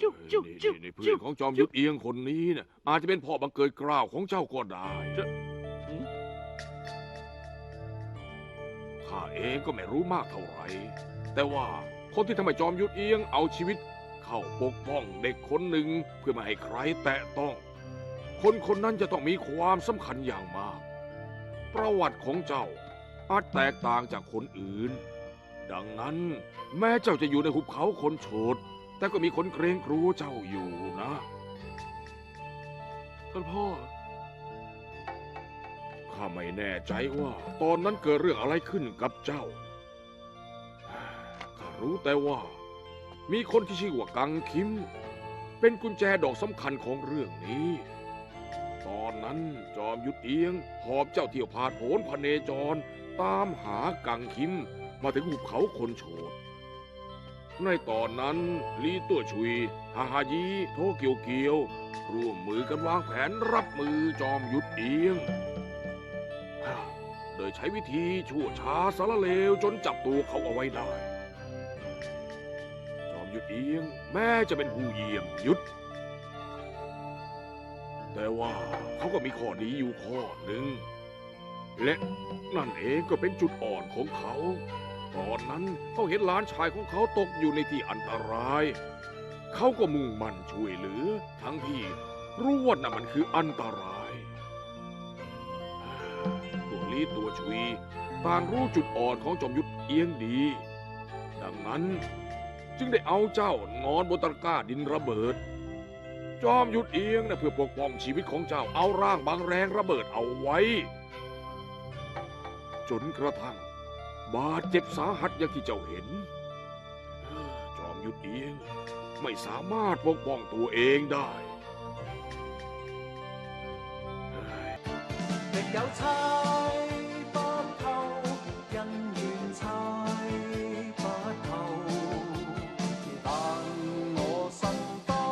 จุ๊บจุ๊บนี่จุ๊บนี่เพื่จุ๊อนบของจอมยุทธเอียงคนนี้เนี่ยอาจจะเป็นพ่อบังเกิดเกล้าวของเจ้าก็ได้ข้าเองก็ไม่รู้มากเท่าไหร่แต่ว่าคนที่ทำให้จอมยุทธเอียงเอาชีวิต เข้าปกป้องเด็กคนหนึ่งเพื่อไม่ให้ใครแตะต้อง คนคนนั้นจะต้องมีความสำคัญอย่างมาก ประวัติของเจ้าอาจแตกต่างจากคนอื่น ดังนั้น แม้เจ้าจะอยู่ในหุบเขาคนโฉด แต่ก็มีคนเกรงกลัวเจ้าอยู่นะ ท่านพ่อ ข้าไม่แน่ใจว่า ตอนนั้นเกิดเรื่องอะไรขึ้นกับเจ้า ข้ารู้แต่ว่า มีคนที่ชื่อว่ากังคิม เป็นกุญแจดอกสำคัญของเรื่องนี้ ตอนนั้นจอมยุทธเอียง หอบเจ้าเที่ยวผาดโผนพเนจร ตามหากังคิมมาถึงหุบเขาคนโฉด ในตอนนั้นลีตัวชุยฮาฮายีโทเกียวเกียว ร่วมมือกันวางแผนรับมือจอมยุทธเอียง โดยใช้วิธีชั่วช้าสารเลวจนจับตัวเขาเอาไว้ได้ จอมยุทธเอียงแม้จะเป็นผู้เยี่ยมยุทธแต่ว่าเขาก็มีข้อดีอยู่ข้อหนึ่งและนั่นเองก็เป็นจุดอ่อนของเขา ตอนนั้นเขาเห็นหลานชายของเขาตกอยู่ในที่อันตราย เขาก็มุ่งมั่นช่วยเหลือ ทั้งที่รู้ว่านั่นมันคืออันตราย ตัวลีตัวชุยต่างรู้จุดอ่อนของจอมยุทธเอียงดี ดังนั้นจึงได้เอาเจ้านอนบนตะกร้าดินระเบิด จอมยุทธเอียงนะเพื่อปกป้องชีวิตของเจ้าเอาร่างบางแรงระเบิดเอาไว้ จนกระทั่ง บาดเจ็บสาหัสอย่างที่เจ้าเห็น จอมยุทธเองไม่สามารถปกป้องตัวเองได้เด็กเยาชา